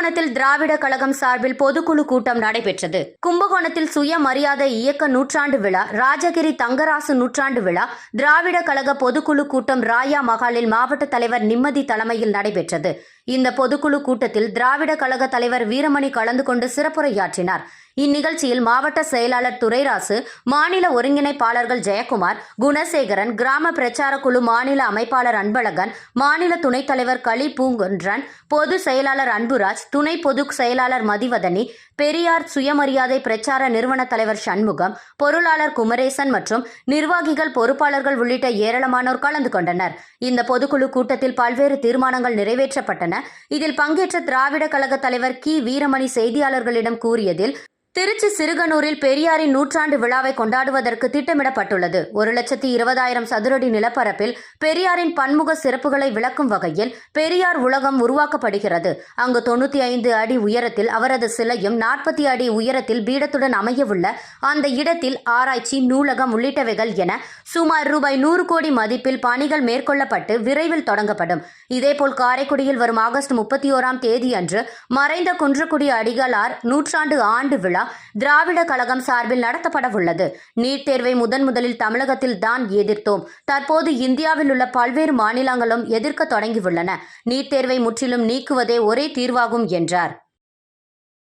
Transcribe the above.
கும்பகோணத்தில் திராவிட கழகம் சார்பில் பொதுக்குழு கூட்டம் நடைபெற்றது. கும்பகோணத்தில் சுயமரியாதை இயக்க நூற்றாண்டு விழா ராஜகிரி தங்கராசு நூற்றாண்டு விழா திராவிட கழக பொதுக்குழு கூட்டம் ராயா மகாலில் மாவட்ட தலைவர் நிம்மதி தலைமையில் நடைபெற்றது. இந்த பொதுக்குழு கூட்டத்தில் திராவிட கழக தலைவர் வீரமணி கலந்து கொண்டு சிறப்புரையாற்றினார். இந்நிகழ்ச்சியில் மாவட்ட செயலாளர் துரைராசு மாநில ஒருங்கிணைப்பாளர்கள் ஜெயக்குமார் குணசேகரன் கிராம பிரச்சார குழு மாநில அமைப்பாளர் அன்பழகன் மாநில துணைத் தலைவர் களி பூங்குன்றன் பொது செயலாளர் அன்புராஜ் துணை பொது செயலாளர் மதிவதனி பெரியார் சுயமரியாதை பிரச்சார நிறுவன தலைவர் சண்முகம் பொருளாளர் குமரேசன் மற்றும் நிர்வாகிகள் பொறுப்பாளர்கள் உள்ளிட்ட ஏராளமானோர் கலந்து கொண்டனர். இந்த பொதுக்குழு கூட்டத்தில் பல்வேறு தீர்மானங்கள் நிறைவேற்றப்பட்டன. இதில் பங்கேற்ற திராவிட கழக தலைவர் கி. வீரமணி செய்தியாளர்களிடம் கூறியதில் திருச்சி சிறுகனூரில் பெரியாரின் நூற்றாண்டு விழாவை கொண்டாடுவதற்கு திட்டமிடப்பட்டுள்ளது. ஒரு லட்சத்தி இருபதாயிரம் சதுரடி நிலப்பரப்பில் பெரியாரின் பன்முக சிறப்புகளை விளக்கும் வகையில் பெரியார் உலகம் உருவாக்கப்படுகிறது. அங்கு தொண்ணூத்தி ஐந்து அடி உயரத்தில் அவரது சிலையும் நாற்பத்தி அடி உயரத்தில் பீடத்துடன் அமையவுள்ள அந்த இடத்தில் ஆராய்ச்சி நூலகம் உள்ளிட்டவைகள் என சுமார் ரூபாய் நூறு கோடி மதிப்பில் பணிகள் மேற்கொள்ளப்பட்டு விரைவில் தொடங்கப்படும். இதேபோல் காரைக்குடியில் வரும் ஆகஸ்ட் முப்பத்தி ஓராம் தேதியன்று மறைந்த குன்றக்குடி அடிகளார் நூற்றாண்டு ஆண்டு விழா திராவிட கழகம் சார்பில் நடத்தப்பட உள்ளது நீட் தேர்வை முதன் முதலில் தமிழகத்தில் தான் எதிர்த்தோம். தற்போது இந்தியாவில் உள்ள பல்வேறு மாநிலங்களும் எதிர்க்க தொடங்கியுள்ளன. நீட் தேர்வை முற்றிலும் நீக்குவதே ஒரே தீர்வாகும் என்றார்.